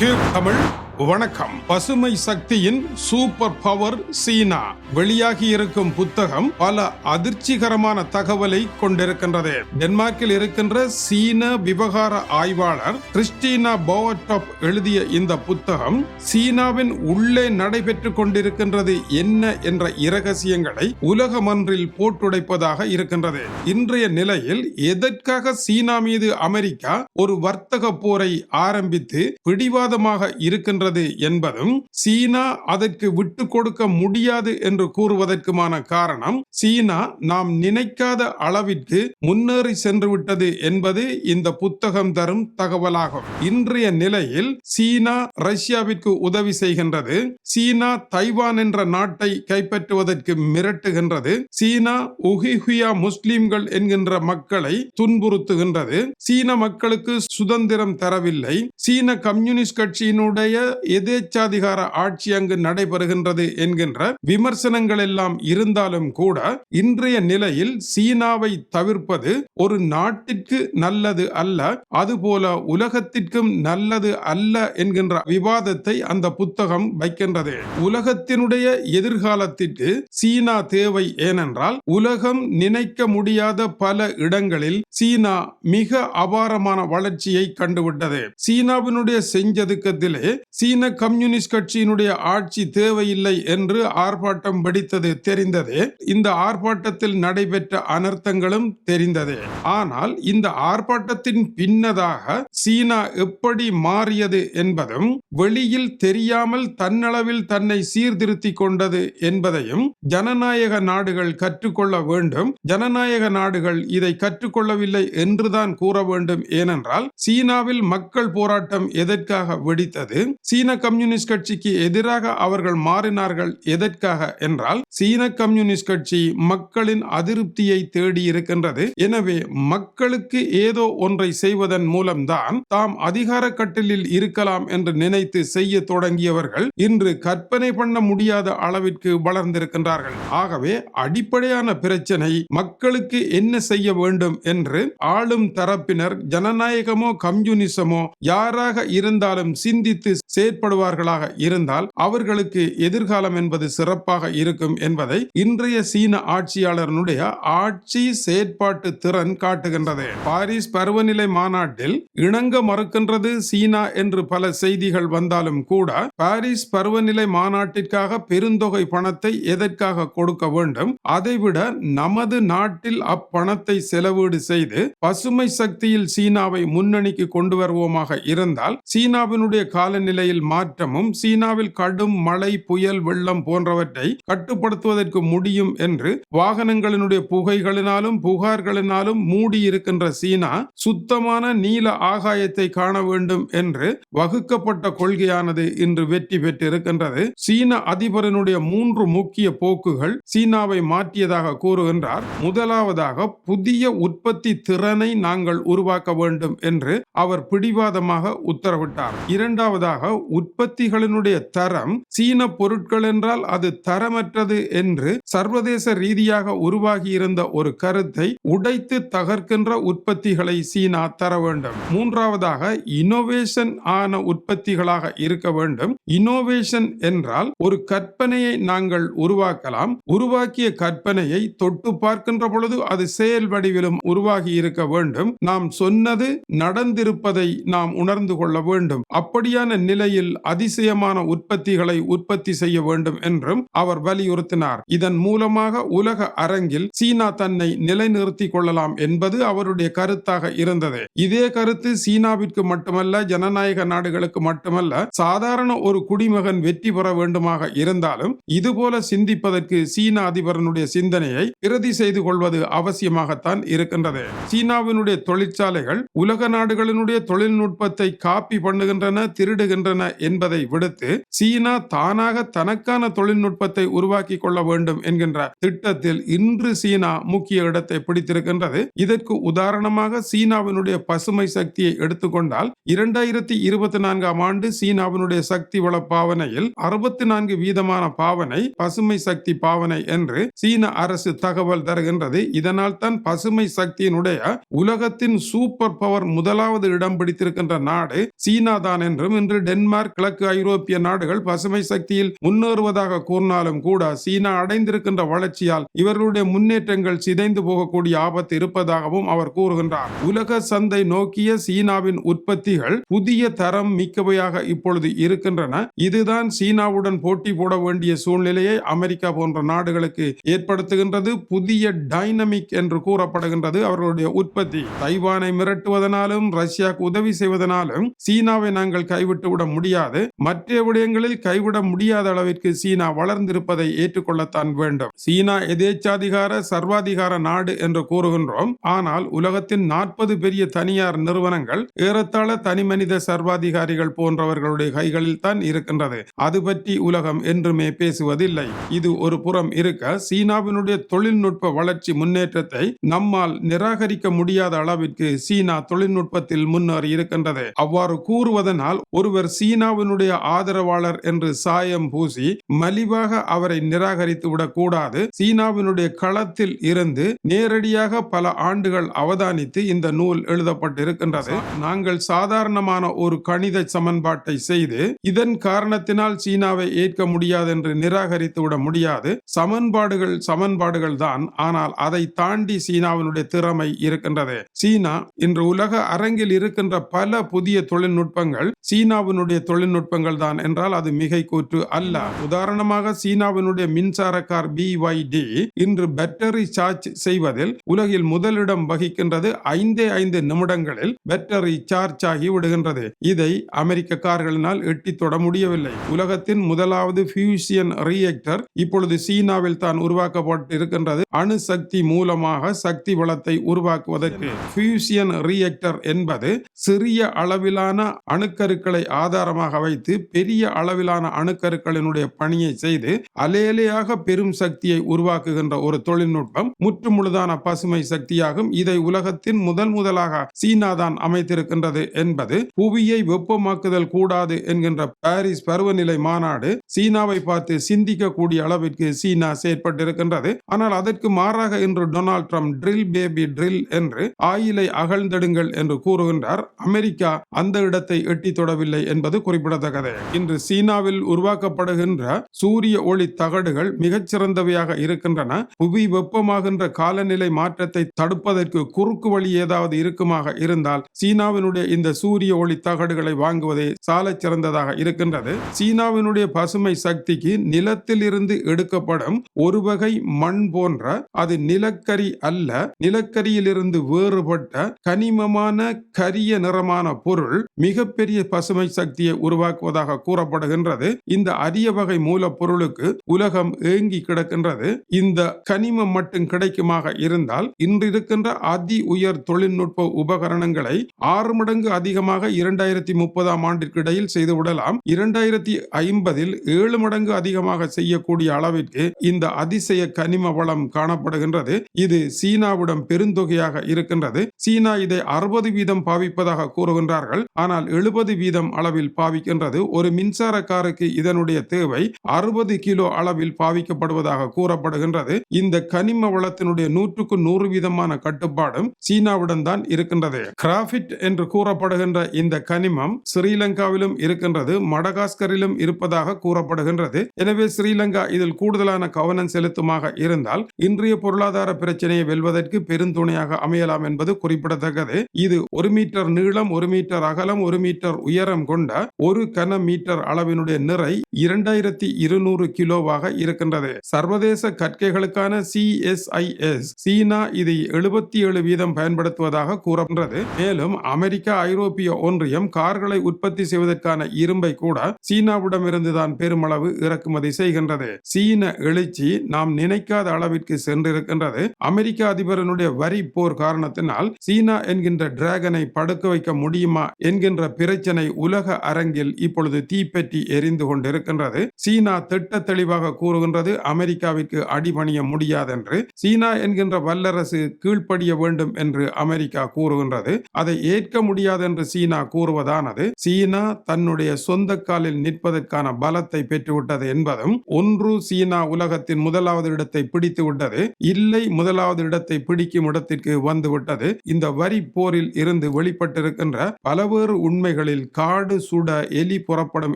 Tube Tamil வணக்கம். பசுமை சக்தியின் சூப்பர் பவர் சீனா. வெளியாகி இருக்கும் புத்தகம் பல அதிர்ச்சிகரமான தகவலை கொண்டிருக்கின்றது. டென்மார்க்கில் இருக்கின்ற சீன விவகார ஆய்வாளர் கிறிஸ்டினா போவட்டாப் எழுதிய இந்த புத்தகம் சீனாவின் உள்ளே நடைபெற்றுக் கொண்டிருக்கின்றது என்ன என்ற இரகசியங்களை உலகமன்றில் போட்டுடைப்பதாக இருக்கின்றது. இன்றைய நிலையில் எதற்காக சீனா மீது அமெரிக்கா ஒரு வர்த்தக போரை ஆரம்பித்து பிடிவாதமாக இருக்கின்றது என்பதும் சீனா அதற்கு விட்டு கொடுக்க முடியாது என்று கூறுவதற்குமான காரணம் சீனா நாம் நினைக்காத அளவிற்கு முன்னேறி சென்று விட்டது என்பது இந்த புத்தகம் தரும் தகவலாகும். இன்றைய நிலையில் சீனா ரஷ்யாவிற்கு உதவி செய்கின்றது. சீனா தைவான் என்ற நாட்டை கைப்பற்றுவதற்கு மிரட்டுகின்றது. சீனா உஹிஹுயா முஸ்லிம்கள் என்கின்ற மக்களை துன்புறுத்துகின்றது. சீன மக்களுக்கு சுதந்திரம் தரவில்லை. சீன கம்யூனிஸ்ட் கட்சியினுடைய எதேச்சாதிகார ஆட்சி அங்கு நடைபெறுகின்றது என்கின்ற விமர்சனங்கள் எல்லாம் இருந்தாலும் கூட இன்றைய நிலையில் சீனாவை தவிர்ப்பது ஒரு நாட்டிற்கு நல்லது அல்ல அதுபோல உலகத்திற்கும் நல்லது அல்ல என்கின்ற விவாதத்தை அந்த புத்தகம் வைக்கின்றது. உலகத்தினுடைய எதிர்காலத்திற்கு சீனா தேவை ஏனென்றால் உலகம் நினைக்க முடியாத பல இடங்களில் சீனா மிக அபாரமான வளர்ச்சியை கண்டுவிட்டது. சீனாவினுடைய செஞ்சதுக்கத்திலே சீன கம்யூனிஸ்ட் கட்சியினுடைய ஆட்சி தேவையில்லை என்று ஆர்ப்பாட்டம் வெடித்தது தெரிந்ததே. இந்த ஆர்ப்பாட்டத்தில் நடைபெற்ற அனர்த்தங்களும் தெரிந்ததே. ஆனால் இந்த ஆர்ப்பாட்டத்தின் பின்னதாக சீனா எப்படி மாறியது என்பதும் வெளியில் தெரியாமல் தன்னளவில் தன்னை சீர்திருத்தி கொண்டது என்பதையும் ஜனநாயக நாடுகள் கற்றுக்கொள்ள வேண்டும். ஜனநாயக நாடுகள் இதை கற்றுக்கொள்ளவில்லை என்றுதான் கூற வேண்டும். ஏனென்றால் சீனாவில் மக்கள் போராட்டம் எதற்காக வெடித்தது? சீன கம்யூனிஸ்ட் கட்சிக்கு எதிராக அவர்கள் மாறினார்கள் எதற்காக என்றால் சீன கம்யூனிஸ்ட் கட்சி மக்களின் அதிருப்தியை தேடி இருக்கின்றது. எனவே மக்களுக்கு ஏதோ ஒன்றை செய்வதன் மூலம்தான் தாம் அதிகார கட்டிலில் இருக்கலாம் என்று நினைத்து செய்ய தொடங்கியவர்கள் இன்று கற்பனை பண்ண முடியாத அளவிற்கு வளர்ந்திருக்கின்றார்கள். ஆகவே அடிப்படையான பிரச்சனை மக்களுக்கு என்ன செய்ய வேண்டும் என்று ஆளும் தரப்பினர் ஜனநாயகமோ கம்யூனிசமோ யாராக இருந்தாலும் சிந்தித்து செயற்படுவார்களாக இருந்தால் அவர்களுக்கு எதிர்காலம் என்பது சிறப்பாக இருக்கும் என்பதை இன்றைய சீன ஆட்சியாளர்களுடைய ஆட்சி செயற்பாட்டு திறன் காட்டுகின்றது. பாரிஸ் பருவநிலை மாநாட்டில் இணங்க மறுக்கின்றது சீனா என்று பல செய்திகள் வந்தாலும் கூட பாரிஸ் பருவநிலை மாநாட்டிற்காக பெருந்தொகை பணத்தை எதற்காக கொடுக்க வேண்டும்? அதைவிட நமது நாட்டில் அப்பணத்தை செலவீடு செய்து பசுமை சக்தியில் சீனாவை முன்னணிக்கு கொண்டு வருவோமாக இருந்தால் சீனாவினுடைய காலநிலை காலநிலையில் மாற்றமும் சீனாவில் கடும் மழை புயல் வெள்ளம் போன்றவற்றை கட்டுப்படுத்துவதற்கு முடியும் என்று வாகனங்களினுடைய புகைகளினாலும் புகார்களினாலும் மூடி இருக்கின்ற சீனா சுத்தமான நீல ஆகாயத்தை காண வேண்டும் என்று வகுக்கப்பட்ட கொள்கையானது இன்று வெற்றி பெற்றிருக்கின்றது. சீன அதிபரனுடைய மூன்று முக்கிய போக்குகள் சீனாவை மாற்றியதாக கூறுகின்றார். முதலாவதாக புதிய உற்பத்தி திறனை நாங்கள் உருவாக்க வேண்டும் என்று அவர் பிடிவாதமாக உத்தரவிட்டார். இரண்டாவதாக உற்பத்திகளினுடைய தரம் சீன பொருட்கள் என்றால் அது தரமற்றது என்று சர்வதேச ரீதியாக உருவாகி இருந்த ஒரு கருத்தை உடைத்து தகர்க்கின்ற உற்பத்திகளை சீனா தர வேண்டும். மூன்றாவதாக இனோவேஷன் ஆன உற்பத்திகளாக இருக்க வேண்டும். இனோவேஷன் என்றால் ஒரு கற்பனையை நாங்கள் உருவாக்கலாம். உருவாக்கிய கற்பனையை தொட்டு பார்க்கின்ற பொழுது அது செயல் வடிவிலும் உருவாகி இருக்க வேண்டும். நாம் சொன்னது நடந்திருப்பதை நாம் உணர்ந்து கொள்ள வேண்டும். அப்படியான நிலை நிலையில் அதிசயமான உற்பத்திகளை உற்பத்தி செய்ய வேண்டும் என்றும் அவர் வலியுறுத்தினார். இதன் மூலமாக உலக அரங்கில் சீனா தன்னை நிலைநிறுத்திக் கொள்ளலாம் என்பது அவருடைய கருத்தாக இருந்தது. இதே கருத்து சீனாவிற்கு மட்டுமல்ல ஜனநாயக நாடுகளுக்கு மட்டுமல்ல சாதாரண ஒரு குடிமகன் வெற்றி பெற வேண்டுமாக இருந்தாலும் இதுபோல சிந்திப்பதற்கு சீன அதிபரனுடைய சிந்தனையை பிரதி செய்து கொள்வது அவசியமாகத்தான் இருக்கின்றது. சீனாவினுடைய தொழிற்சாலைகள் உலக நாடுகளினுடைய தொழில்நுட்பத்தை காப்பி பண்ணுகின்றன திருடுகின்றன உள்ளன என்பதை விடுத்து சீனா தானாக தனக்கான தொழில்நுட்பத்தை உருவாக்கி கொள்ள வேண்டும் என்கின்ற திட்டத்தில் இன்று சீனா முக்கிய இடத்தை பிடித்திருக்கின்றது. இதற்கு உதாரணமாக சீனாவினுடைய பசுமை சக்தியை எடுத்துக்கொண்டால் இரண்டாயிரத்தி இருபத்தி நான்காம் ஆண்டு சீனாவினுடைய சக்தி வள பாவனையில் அறுபத்தி நான்கு வீதமான பாவனை பசுமை சக்தி பாவனை என்று சீன அரசு தகவல் தருகின்றது. இதனால் தான் பசுமை சக்தியினுடைய உலகத்தின் சூப்பர் பவர் முதலாவது இடம் பிடித்திருக்கின்ற நாடு சீனா தான் என்றும் இன்று டென்மார்க் டென்மார்க் கிழக்கு ஐரோப்பிய நாடுகள் பசுமை சக்தியில் முன்னேறுவதாக கூறினாலும் கூட சீனா அடைந்திருக்கின்ற வளர்ச்சியால் இவர்களுடைய முன்னேற்றங்கள் சிதைந்து போகக்கூடிய ஆபத்து இருப்பதாகவும் அவர் கூறுகின்றார். உலக சந்தை நோக்கிய சீனாவின் உற்பத்திகள் புதிய தரம் மிக்கவையாக இப்பொழுது இருக்கின்றன. இதுதான் சீனாவுடன் போட்டி போட வேண்டிய சூழ்நிலையை அமெரிக்கா போன்ற நாடுகளுக்கு ஏற்படுத்துகின்றது. புதிய டைனமிக் என்று கூறப்படுகின்றது அவர்களுடைய உற்பத்தி. தைவானை மிரட்டுவதனாலும் ரஷ்யாவுக்கு உதவி செய்வதனாலும் சீனாவை நாங்கள் கைவிட்டு விட முடியாது. மற்ற விடயங்களில் கைவிட முடியாத அளவிற்கு சீனா வளர்ந்திருப்பதை ஏற்றுக்கொள்ளத்தான் வேண்டும். சீனா எதேச்சாதிகார சர்வாதிகார நாடு என்று கூறுகின்றோம். ஆனால் உலகத்தின் நாற்பது பெரிய தனியார் நிறுவனங்கள் ஏறத்தாழ தனிமனித சர்வாதிகாரிகள் போன்றவர்களுடைய கைகளில் தான் இருக்கின்றது. அது பற்றி உலகம் என்றுமே பேசுவதில்லை. இது ஒரு புறம் இருக்க சீனாவினுடைய தொழில்நுட்ப வளர்ச்சி முன்னேற்றத்தை நம்மால் நிராகரிக்க முடியாத அளவிற்கு சீனா தொழில்நுட்பத்தில் முன்னேறி இருக்கின்றது. அவ்வாறு கூறுவதனால் ஒருவர் சீனாவினுடைய ஆதரவாளர் என்று சாயம் பூசி மலிவாக அவரை நிராகரித்து விடக்கூடாது. சீனாவினுடைய களத்தில் இருந்து நேரடியாக பல ஆண்டுகள் அவதானித்து இந்த நூல் எழுதப்பட்டிருக்கின்றது. நாங்கள் சாதாரணமான ஒரு கணித சமன்பாட்டை செய்து இதன் காரணத்தினால் சீனாவை ஏற்க முடியாது என்று நிராகரித்து விட முடியாது. சமன்பாடுகள் சமன்பாடுகள் தான் ஆனால் அதை தாண்டி சீனாவினுடைய திறமை இருக்கின்றது. சீனா இன்று உலக அரங்கில் இருக்கின்ற பல புதிய தொழில்நுட்பங்கள் சீனாவினுடைய தொழில்நுட்பங்கள் தான் என்றால் அது மிகை கூற்று அல்ல. உதாரணமாக சீனாவினுடைய மின்சார கார் பிஒய்டி இன்று பேட்டரி சார்ஜ் செய்வதில் உலகில் முதலிடம் வகிக்கின்றது ஐந்தே ஐந்து நிமிடங்களில் பேட்டரி சார்ஜ் ஆகி விடுகின்றது. இதை அமெரிக்க கார்களினால் எட்டி தொட முடியவில்லை. உலகத்தின் முதலாவது பியூசியன் ரியாக்டர் இப்பொழுது சீனாவில் தான் உருவாக்கப்பட்டு இருக்கின்றது அணுசக்தி மூலமாக சக்தி வளத்தை உருவாக்குவதற்கு பியூசியன் ரியாக்டர் என்பது சிறிய அளவிலான அணுக்கருக்களை ஆதார ஆதாரமாக வைத்து பெரிய அளவிலான அணுக்கருக்களினுடைய பணியை செய்து அலையலையாக பெரும் சக்தியை உருவாக்குகின்ற ஒரு தொழில்நுட்பம் முற்றுமுழுதான பசுமை சக்தியாகும். இதை உலகத்தின் முதல் முதலாக சீனா தான் அமைத்திருக்கின்றது என்பது புவியை வெப்பமாக்குதல் கூடாது என்கின்ற பாரிஸ் பருவநிலை மாநாடு சீனாவை பார்த்து சிந்திக்கக்கூடிய அளவிற்கு சீனா செயற்பட்டிருக்கின்றது. ஆனால் அதற்கு மாறாக இன்று Donald Trump drill baby drill என்று ஆயிலை அகழ்ந்தெடுங்கள் என்று கூறுகின்றார். அமெரிக்கா அந்த இடத்தை எட்டி தொடவில்லை என்பது குறிப்பிடத்தக்கது. இன்று சீனாவில் உருவாக்கப்படுகின்ற சூரிய ஒளி தகடுகள் மிகச்சிறந்தவையாக இருக்கின்றன. புவி வெப்பமாகின்ற காலநிலை மாற்றத்தை தடுப்பதற்கு குறுக்கு வழி ஏதாவது இருக்குமாக இருந்தால் சீனாவினுடைய இந்த சூரிய ஒளி தகடுகளை வாங்குவதே சாலச் சிறந்ததாக இருக்கின்றது. சீனாவினுடைய பசுமை சக்திக்கு நிலத்தில் இருந்து எடுக்கப்படும் ஒரு வகை மண் போன்ற அது நிலக்கரி அல்ல நிலக்கரியிலிருந்து வேறுபட்ட கனிமமான கரிய நிறமான பொருள் மிகப்பெரிய பசுமை சக்தி சக்தியை உருவாக்குவதாக கூறப்படுகின்றது. இந்த அரிய வகை மூலப்பொருளுக்கு உலகம் ஏங்கி கிடக்கின்றது. இந்த கனிமம் மட்டும் கிடைக்குமாக இருந்தால் இன்றிருக்கின்ற அதி உயர் தொழில்நுட்ப உபகரணங்களை ஆறு மடங்கு அதிகமாக இரண்டாயிரத்தி முப்பதாம் ஆண்டிற்கு இடையில் செய்து விடலாம். இரண்டாயிரத்தி ஐம்பதில் ஏழு மடங்கு அதிகமாக செய்யக்கூடிய அளவிற்கு இந்த அதிசய கனிம வளம் காணப்படுகின்றது. இது சீனாவிடம் பெருந்தொகையாக இருக்கின்றது. சீனா இதை அறுபது வீதம் பாவிப்பதாக கூறுகின்றார்கள். ஆனால் எழுபது வீதம் அளவில் பாவிக்கின்றது. ஒரு மின்சார காருக்கு இதனுடைய தேவை அறுபது கிலோ அளவில் பாவிக்கப்படுவதாக கூறப்படுகின்றது. இந்த கனிம வளத்தினுடைய நூற்றுக்கு நூறு வீதமான கட்டுப்பாடும் சீனாவுடன் தான் இருக்கின்றது. கிராஃபிட் என்று கூறப்படுகின்ற இந்த கனிமம் ஸ்ரீலங்காவிலும் இருக்கின்றது மடகாஸ்கரிலும் இருப்பதாக கூறப்படுகின்றது. எனவே ஸ்ரீலங்கா இதில் கூடுதலான கவனம் செலுத்துமாக இருந்தால் இன்றைய பொருளாதார பிரச்சனையை வெல்வதற்கு பெருந்துணையாக அமையலாம் என்பது குறிப்பிடத்தக்கது. இது ஒரு மீட்டர் நீளம் ஒரு மீட்டர் அகலம் ஒரு மீட்டர் உயரம் கொண்ட ஒரு கன மீட்டர் அளவினுடைய நிறை இரண்டாயிரத்தி இருநூறு கிலோவாக இருக்கின்றது. சர்வதேச கற்கைகளுக்கான சிஎஸ்ஐஎஸ் சீனா இதை எழுபத்தி ஏழு வீதம் பயன்படுத்துவதாக கூறப்படுகிறது. மேலும் அமெரிக்கா ஐரோப்பிய ஒன்றியம் கார்களை உற்பத்தி செய்வதற்கான இரும்பை கூட சீனாவிடமிருந்து தான் பெருமளவு இறக்குமதி செய்கின்றது. சீன எழுச்சி நாம் நினைக்காத அளவிற்கு சென்றிருக்கின்றது. அமெரிக்க அதிபரனுடைய வரி போர் காரணத்தினால் சீனா என்கின்ற டிராகனை படுக்க வைக்க முடியுமா என்கின்ற பிரச்சனை உலக அரங்கில் இப்பொழுது தீப்பற்றி எரிந்து கொண்டிருக்கின்றது. சீனா திட்ட தெளிவாக கூறுகின்றது அமெரிக்காவிற்கு அடிபணிய முடியாதென்று. சீனா என்கின்ற வல்லரசு கீழ்ப்படிய வேண்டும் என்று அமெரிக்கா கூறுகின்றது. அதை ஏற்க முடியாது என்று சீனா கூறுவதானது. சீனா தன்னுடைய சொந்த காலில் நிற்பதற்கான பலத்தை பெற்றுவிட்டது என்பதும் ஒன்று சீனா உலகத்தின் முதலாவது இடத்தை பிடித்து விட்டது இல்லை முதலாவது இடத்தை பிடிக்கும் இடத்திற்கு வந்துவிட்டது. இந்த வரி போரில் இருந்து வெளிப்பட்டிருக்கின்ற பலவேறு உண்மைகளில் காடு சு சுட எலி புறப்படும்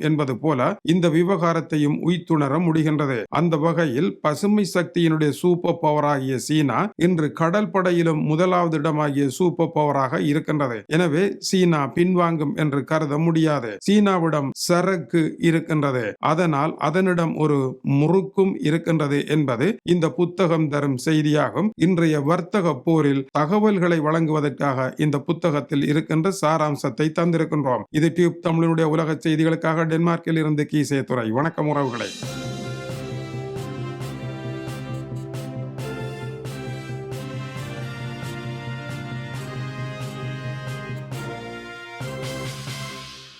என்பது போல இந்த விவகாரத்தையும் உய்த்துணர முடிகின்றது. அந்த வகையில் பசுமை சக்தியினுடைய சூப்பர் பவராகிய சீனா இன்று கடல் படையிலும் முதலாவது இடமாகிய சூப்பர் பவராக இருக்கின்றது. எனவே சீனா பின்வாங்கும் என்று கருத முடியாது. சீனாவிடம் சரக்கு இருக்கின்றது. அதனால் அதனிடம் ஒரு முறுக்கும் இருக்கின்றது என்பது இந்த புத்தகம் தரும் செய்தியாகும். இன்றைய வர்த்தக போரில் தகவல்களை வழங்குவதற்காக இந்த புத்தகத்தில் இருக்கின்ற சாராம்சத்தை தந்திருக்கின்றோம். இது டியூப் தமிழ் உங்களுடைய உலக செய்திகளுக்காக டென்மார்க்கில் இருந்து கீசே துறை வணக்கம் உறவுகளை.